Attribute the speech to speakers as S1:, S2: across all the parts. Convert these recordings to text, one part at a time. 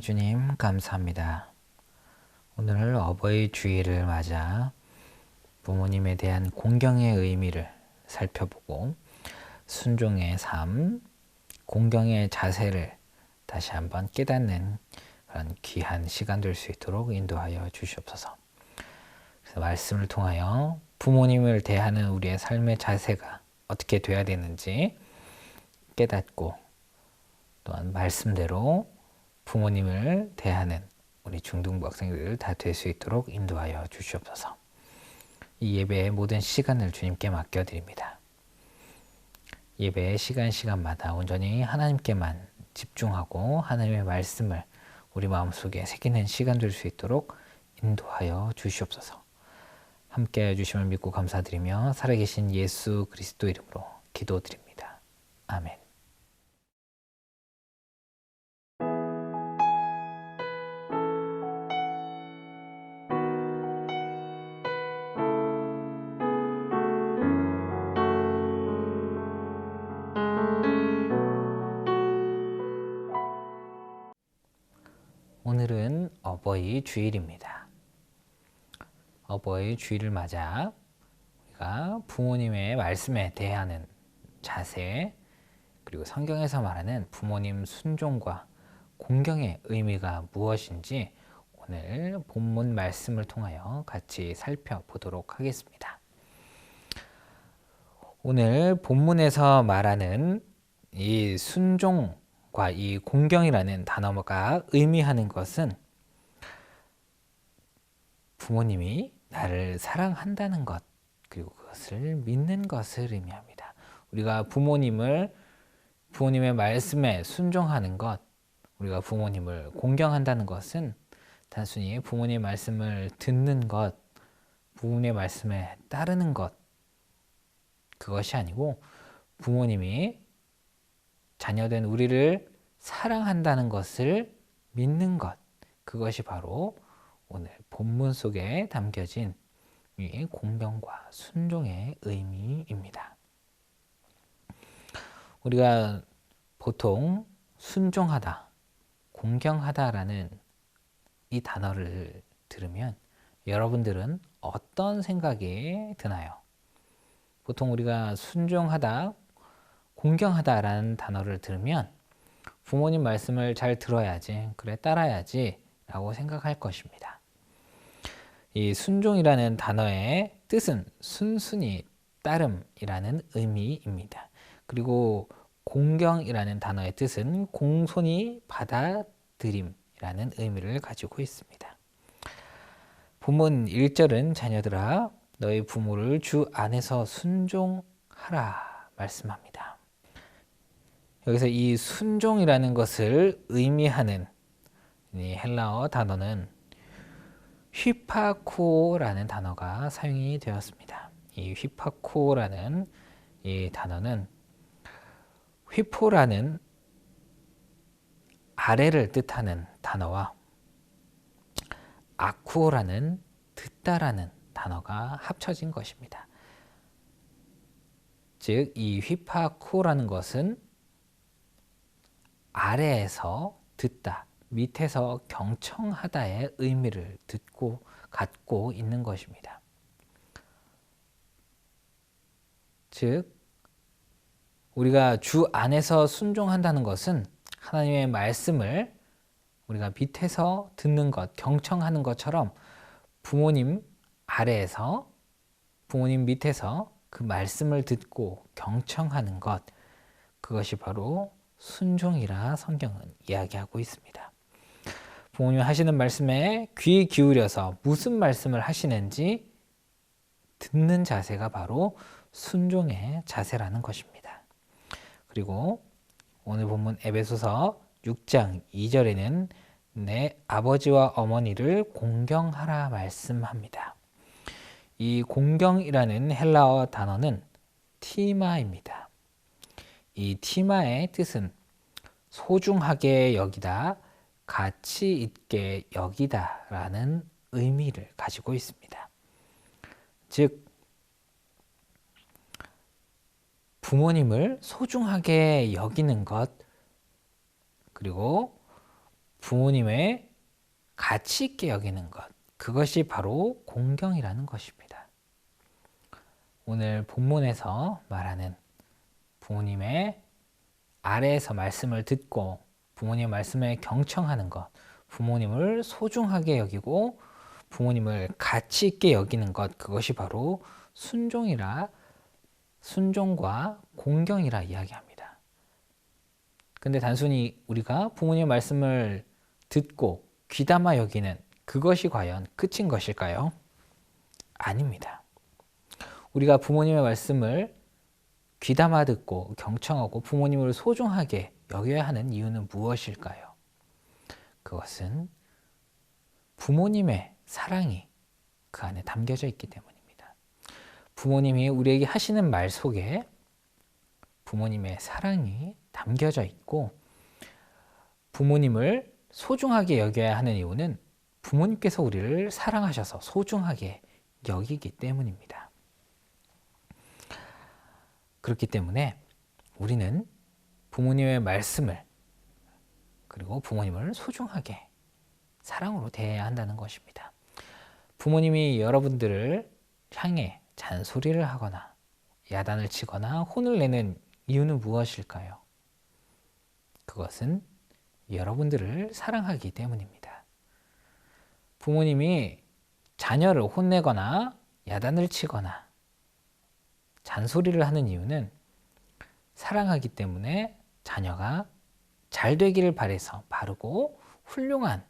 S1: 사랑해 주님 감사합니다. 오늘 어버이 주일을 맞아 부모님에 대한 공경의 의미를 살펴보고 순종의 삶, 공경의 자세를 다시 한번 깨닫는 그런 귀한 시간 될 수 있도록 인도하여 주시옵소서. 그래서 말씀을 통하여 부모님을 대하는 우리의 삶의 자세가 어떻게 돼야 되는지 깨닫고 또한 말씀대로 부모님을 대하는 우리 중등부 학생들 다 될 수 있도록 인도하여 주시옵소서. 이 예배의 모든 시간을 주님께 맡겨드립니다. 예배의 시간 시간마다 온전히 하나님께만 집중하고 하나님의 말씀을 우리 마음속에 새기는 시간 될 수 있도록 인도하여 주시옵소서. 함께 해주심을 믿고 감사드리며 살아계신 예수 그리스도 이름으로 기도드립니다. 아멘. 어버이 주일입니다. 어버이 주일을 맞아 우리가 부모님의 말씀에 대하는 자세 그리고 성경에서 말하는 부모님 순종과 공경의 의미가 무엇인지 오늘 본문 말씀을 통하여 같이 살펴보도록 하겠습니다. 오늘 본문에서 말하는 이 순종 과 이 공경이라는 단어가 의미하는 것은 부모님이 나를 사랑한다는 것 그리고 그것을 믿는 것을 의미합니다. 우리가 부모님을 부모님의 말씀에 순종하는 것, 우리가 부모님을 공경한다는 것은 단순히 부모님의 말씀을 듣는 것, 부모님의 말씀에 따르는 것 그것이 아니고 부모님이 자녀된 우리를 사랑한다는 것을 믿는 것. 그것이 바로 오늘 본문 속에 담겨진 이 공병과 순종의 의미입니다. 우리가 보통 순종하다, 공경하다라는 이 단어를 들으면 여러분들은 어떤 생각이 드나요? 보통 우리가 순종하다, 공경하다라는 단어를 들으면 부모님 말씀을 잘 들어야지, 그래, 따라야지 라고 생각할 것입니다. 이 순종이라는 단어의 뜻은 순순히 따름이라는 의미입니다. 그리고 공경이라는 단어의 뜻은 공손히 받아들임이라는 의미를 가지고 있습니다. 본문 1절은 자녀들아 너희 부모를 주 안에서 순종하라 말씀합니다. 여기서 이 순종이라는 것을 의미하는 이 헬라어 단어는 휘파코라는 단어가 사용이 되었습니다. 이 휘파코라는 이 단어는 휘포라는 아래를 뜻하는 단어와 아쿠오라는 듣다라는 단어가 합쳐진 것입니다. 즉, 이 휘파코라는 것은 아래에서 듣다, 밑에서 경청하다의 의미를 듣고 갖고 있는 것입니다. 즉, 우리가 주 안에서 순종한다는 것은 하나님의 말씀을 우리가 밑에서 듣는 것, 경청하는 것처럼 부모님 아래에서, 부모님 밑에서 그 말씀을 듣고 경청하는 것, 그것이 바로 순종이라 성경은 이야기하고 있습니다. 부모님 하시는 말씀에 귀 기울여서 무슨 말씀을 하시는지 듣는 자세가 바로 순종의 자세라는 것입니다. 그리고 오늘 본문 에베소서 6장 2절에는 내 아버지와 어머니를 공경하라 말씀합니다. 이 공경이라는 헬라어 단어는 티마입니다. 이 티마의 뜻은 소중하게 여기다, 가치 있게 여기다 라는 의미를 가지고 있습니다. 즉, 부모님을 소중하게 여기는 것, 그리고 부모님의 가치 있게 여기는 것. 그것이 바로 공경이라는 것입니다. 오늘 본문에서 말하는 부모님의 아래에서 말씀을 듣고 부모님 말씀에 경청하는 것, 부모님을 소중하게 여기고 부모님을 가치 있게 여기는 것, 그것이 바로 순종이라 순종과 공경이라 이야기합니다. 근데 단순히 우리가 부모님의 말씀을 듣고 귀담아 여기는 그것이 과연 끝인 것일까요? 아닙니다. 우리가 부모님의 말씀을 귀담아 듣고 경청하고 부모님을 소중하게 여겨야 하는 이유는 무엇일까요? 그것은 부모님의 사랑이 그 안에 담겨져 있기 때문입니다. 부모님이 우리에게 하시는 말 속에 부모님의 사랑이 담겨져 있고 부모님을 소중하게 여겨야 하는 이유는 부모님께서 우리를 사랑하셔서 소중하게 여기기 때문입니다. 그렇기 때문에 우리는 부모님의 말씀을 그리고 부모님을 소중하게 사랑으로 대해야 한다는 것입니다. 부모님이 여러분들을 향해 잔소리를 하거나 야단을 치거나 혼을 내는 이유는 무엇일까요? 그것은 여러분들을 사랑하기 때문입니다. 부모님이 자녀를 혼내거나 야단을 치거나 잔소리를 하는 이유는 사랑하기 때문에 자녀가 잘 되기를 바래서 바르고 훌륭한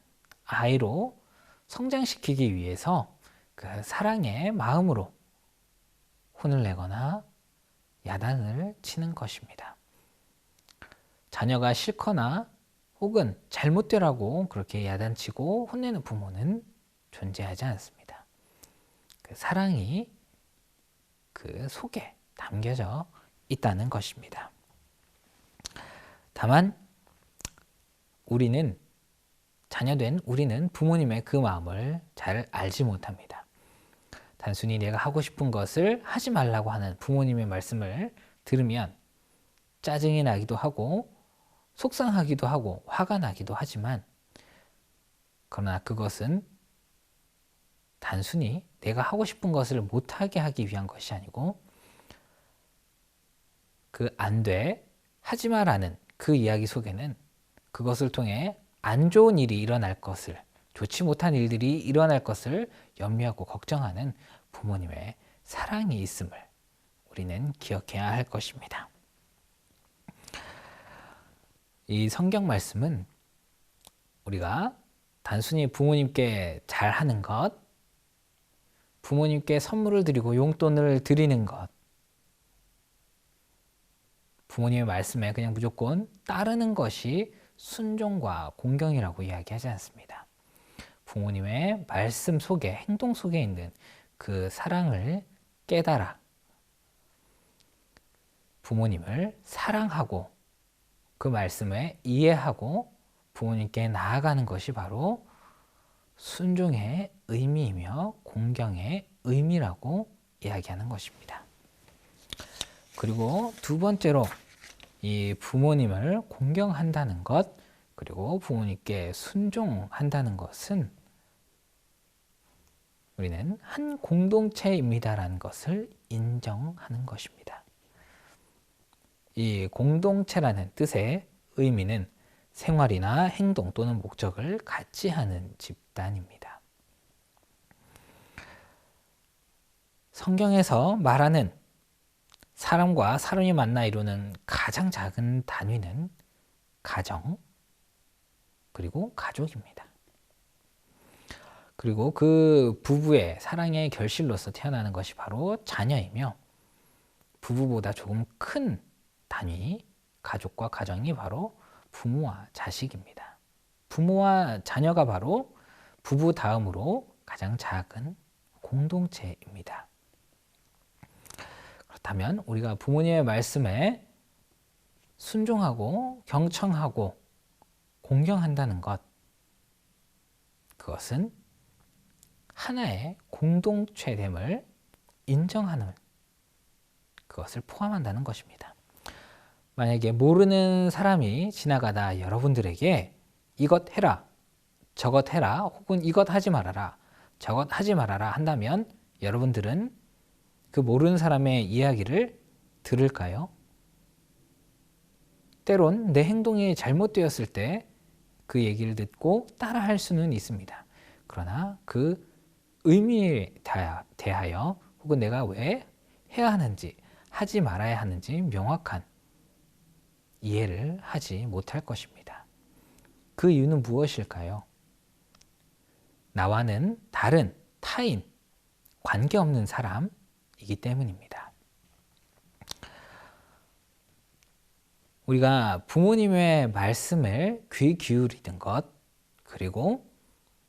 S1: 아이로 성장시키기 위해서 그 사랑의 마음으로 혼을 내거나 야단을 치는 것입니다. 자녀가 싫거나 혹은 잘못되라고 그렇게 야단치고 혼내는 부모는 존재하지 않습니다. 그 사랑이 그 속에 담겨져 있다는 것입니다. 다만 우리는 자녀된 우리는 부모님의 그 마음을 잘 알지 못합니다. 단순히 내가 하고 싶은 것을 하지 말라고 하는 부모님의 말씀을 들으면 짜증이 나기도 하고 속상하기도 하고 화가 나기도 하지만 그러나 그것은 단순히 내가 하고 싶은 것을 못하게 하기 위한 것이 아니고 그 안 돼, 하지 마라는 그 이야기 속에는 그것을 통해 안 좋은 일이 일어날 것을, 좋지 못한 일들이 일어날 것을 염려하고 걱정하는 부모님의 사랑이 있음을 우리는 기억해야 할 것입니다. 이 성경 말씀은 우리가 단순히 부모님께 잘하는 것, 부모님께 선물을 드리고 용돈을 드리는 것, 부모님의 말씀에 그냥 무조건 따르는 것이 순종과 공경이라고 이야기하지 않습니다. 부모님의 말씀 속에, 행동 속에 있는 그 사랑을 깨달아 부모님을 사랑하고 그 말씀을 이해하고 부모님께 나아가는 것이 바로 순종의 의미이며 공경의 의미라고 이야기하는 것입니다. 그리고 두 번째로 이 부모님을 공경한다는 것, 그리고 부모님께 순종한다는 것은 우리는 한 공동체입니다라는 것을 인정하는 것입니다. 이 공동체라는 뜻의 의미는 생활이나 행동 또는 목적을 같이 하는 집단입니다. 성경에서 말하는 사람과 사람이 만나 이루는 가장 작은 단위는 가정, 그리고 가족입니다. 그리고 그 부부의 사랑의 결실로서 태어나는 것이 바로 자녀이며 부부보다 조금 큰 단위, 가족과 가정이 바로 부모와 자식입니다. 부모와 자녀가 바로 부부 다음으로 가장 작은 공동체입니다. 그렇다면 우리가 부모님의 말씀에 순종하고 경청하고 공경한다는 것, 그것은 하나의 공동체됨을 인정하는 그것을 포함한다는 것입니다. 만약에 모르는 사람이 지나가다 여러분들에게 이것 해라, 저것 해라, 혹은 이것 하지 말아라, 저것 하지 말아라 한다면 여러분들은 그 모르는 사람의 이야기를 들을까요? 때론 내 행동이 잘못되었을 때 그 얘기를 듣고 따라 할 수는 있습니다. 그러나 그 의미에 대하여 혹은 내가 왜 해야 하는지 하지 말아야 하는지 명확한 이해를 하지 못할 것입니다. 그 이유는 무엇일까요? 나와는 다른 타인, 관계없는 사람 이기 때문입니다. 우리가 부모님의 말씀을 귀 기울이는 것, 그리고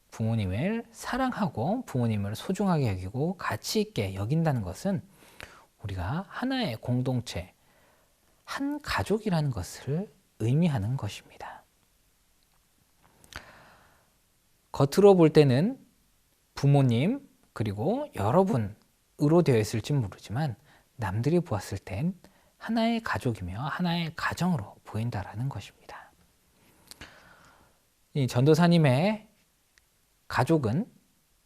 S1: 부모님을 사랑하고 부모님을 소중하게 여기고 가치 있게 여긴다는 것은 우리가 하나의 공동체, 한 가족이라는 것을 의미하는 것입니다. 겉으로 볼 때는 부모님 그리고 여러분 으로 되어 있을지 모르지만 남들이 보았을 땐 하나의 가족이며 하나의 가정으로 보인다라는 것입니다. 이 전도사님의 가족은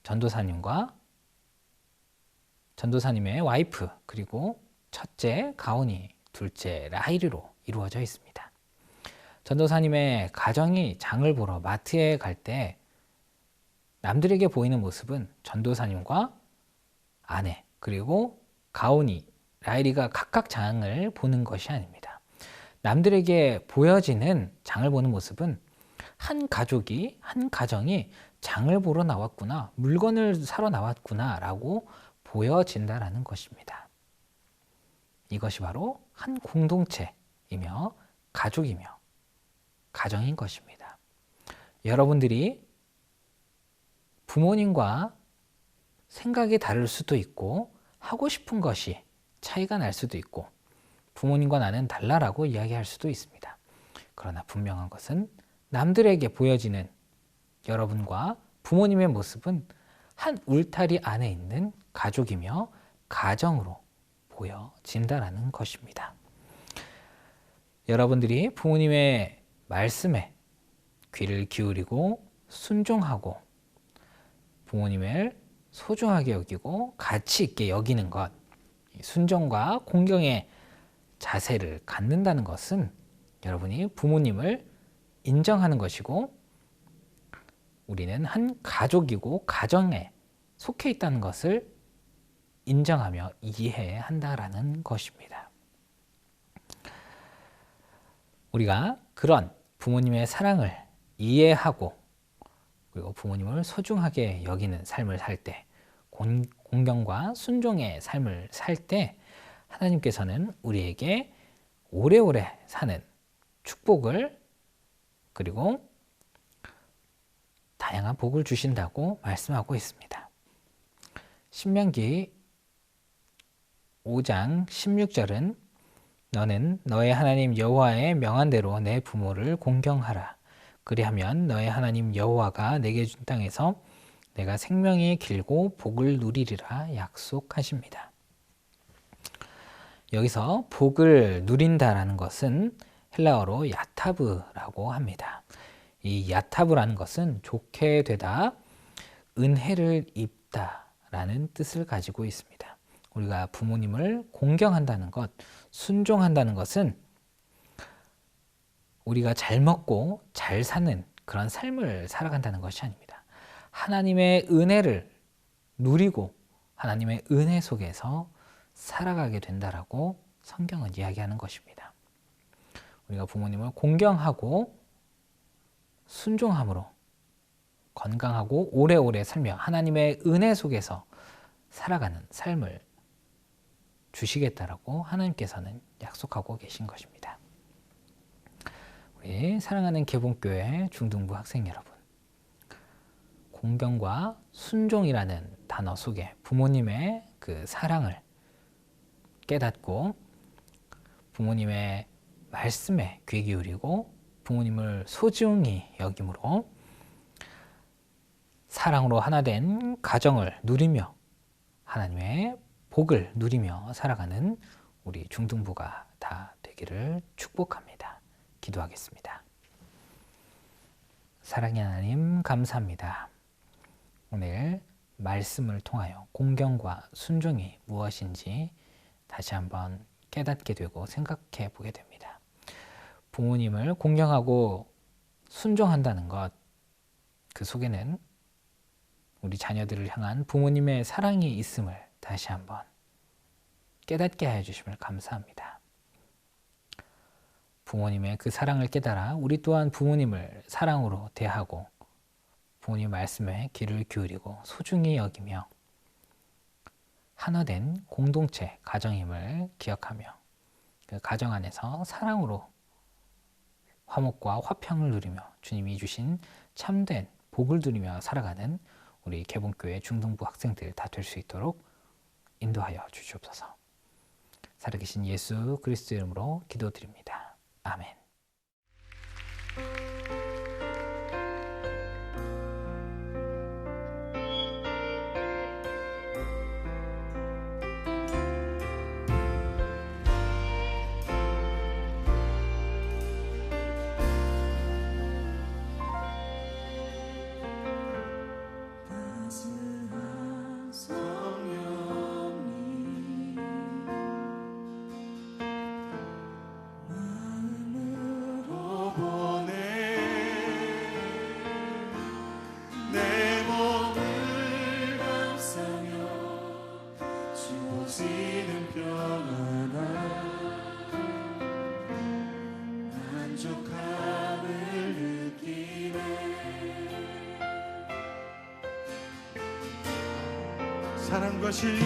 S1: 전도사님과 전도사님의 와이프 그리고 첫째 가온이 둘째 라이리로 이루어져 있습니다. 전도사님의 가정이 장을 보러 마트에 갈 때 남들에게 보이는 모습은 전도사님과 아내 그리고 가온이 라이리가 각각 장을 보는 것이 아닙니다. 남들에게 보여지는 장을 보는 모습은 한 가족이, 한 가정이 장을 보러 나왔구나, 물건을 사러 나왔구나 라고 보여진다라는 것입니다. 이것이 바로 한 공동체이며 가족이며 가정인 것입니다. 여러분들이 부모님과 생각이 다를 수도 있고 하고 싶은 것이 차이가 날 수도 있고 부모님과 나는 달라라고 이야기할 수도 있습니다. 그러나 분명한 것은 남들에게 보여지는 여러분과 부모님의 모습은 한 울타리 안에 있는 가족이며 가정으로 보여진다라는 것입니다. 여러분들이 부모님의 말씀에 귀를 기울이고 순종하고 부모님을 소중하게 여기고 가치 있게 여기는 것, 순종과 공경의 자세를 갖는다는 것은 여러분이 부모님을 인정하는 것이고 우리는 한 가족이고 가정에 속해 있다는 것을 인정하며 이해한다라는 것입니다. 우리가 그런 부모님의 사랑을 이해하고 그리고 부모님을 소중하게 여기는 삶을 살 때, 공경과 순종의 삶을 살 때, 하나님께서는 우리에게 오래오래 사는 축복을 그리고 다양한 복을 주신다고 말씀하고 있습니다. 신명기 5장 16절은 너는 너의 하나님 여호와의 명한 대로 내 부모를 공경하라. 그리하면 너의 하나님 여호와가 내게 준 땅에서 내가 생명이 길고 복을 누리리라 약속하십니다. 여기서 복을 누린다라는 것은 헬라어로 야타브라고 합니다. 이 야타브라는 것은 좋게 되다, 은혜를 입다라는 뜻을 가지고 있습니다. 우리가 부모님을 공경한다는 것, 순종한다는 것은 우리가 잘 먹고 잘 사는 그런 삶을 살아간다는 것이 아닙니다. 하나님의 은혜를 누리고 하나님의 은혜 속에서 살아가게 된다라고 성경은 이야기하는 것입니다. 우리가 부모님을 공경하고 순종함으로 건강하고 오래오래 살며 하나님의 은혜 속에서 살아가는 삶을 주시겠다라고 하나님께서는 약속하고 계신 것입니다. 우리 사랑하는 개봉교회 중등부 학생 여러분, 공경과 순종이라는 단어 속에 부모님의 그 사랑을 깨닫고 부모님의 말씀에 귀 기울이고 부모님을 소중히 여김으로 사랑으로 하나 된 가정을 누리며 하나님의 복을 누리며 살아가는 우리 중등부가 다 되기를 축복합니다. 기도하겠습니다. 사랑의 하나님 감사합니다. 오늘 말씀을 통하여 공경과 순종이 무엇인지 다시 한번 깨닫게 되고 생각해 보게 됩니다. 부모님을 공경하고 순종한다는 것, 그 속에는 우리 자녀들을 향한 부모님의 사랑이 있음을 다시 한번 깨닫게 하여 주심을 감사합니다. 부모님의 그 사랑을 깨달아 우리 또한 부모님을 사랑으로 대하고 부모님 말씀에 귀를 기울이고 소중히 여기며 하나된 공동체 가정임을 기억하며 그 가정 안에서 사랑으로 화목과 화평을 누리며 주님이 주신 참된 복을 누리며 살아가는 우리 개봉교회 중등부 학생들 다 될 수 있도록 인도하여 주시옵소서. 살아계신 예수 그리스도 이름으로 기도드립니다. 아멘.
S2: 평안함 만족함을 느끼네. 사랑과 진리